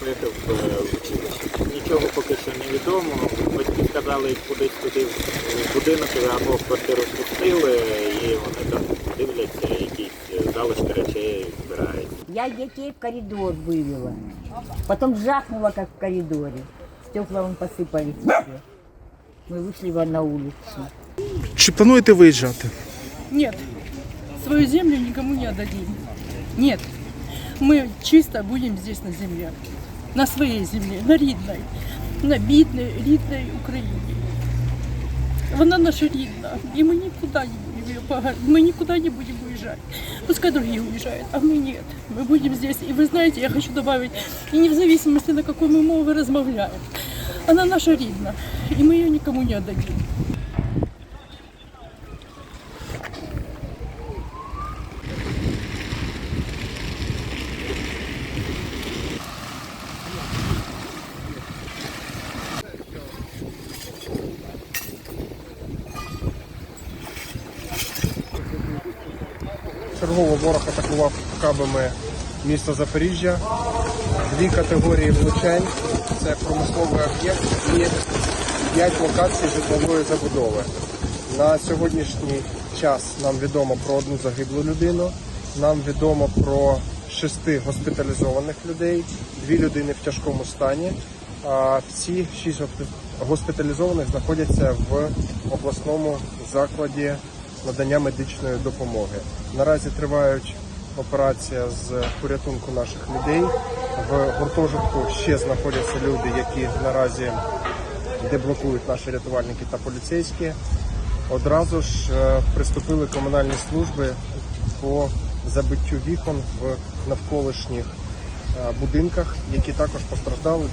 поїхав е, в училище. Нічого поки що не відомо. Батьки сказали кудись туди в будинок або в квартиру спустили, і вони там дивляться, якісь е, залишки речей збирають. Я детей в коридор вывела. Потом жахнула, как в коридоре. Стекла вон посыпались все. Мы вышли вон на улицу. Чи плануєте виїжджати? Нет, свою землю никому не отдадим. Нет, мы чисто будем здесь на земле, на своей земле, на рідной, на бідній, рідній Україні. Вона наша рідна, і ми нікуди не будем ее погонять, мы никуда не будем уезжать. Пускай другие уезжают, а мы нет. Мы будем здесь. И вы знаете, я хочу добавить, и не в зависимости, на какой мы мове размовляем. Она наша рідна, и мы ее никому не отдадим. Чергово ворог атакував кабами місто Запоріжжя. Дві категорії влучань це промисловий об'єкт і п'ять локацій житлової забудови. На сьогоднішній час нам відомо про одну загиблу людину. Нам відомо про шести госпіталізованих людей, дві людини в тяжкому стані. А всі шість госпіталізованих знаходяться в обласному закладі надання медичної допомоги. Наразі тривають операція з порятунку наших людей. В гуртожитку ще знаходяться люди, які наразі деблокують наші рятувальники та поліцейські. Одразу ж е, приступили комунальні служби по забиттю вікон в навколишніх е, будинках, які також постраждали.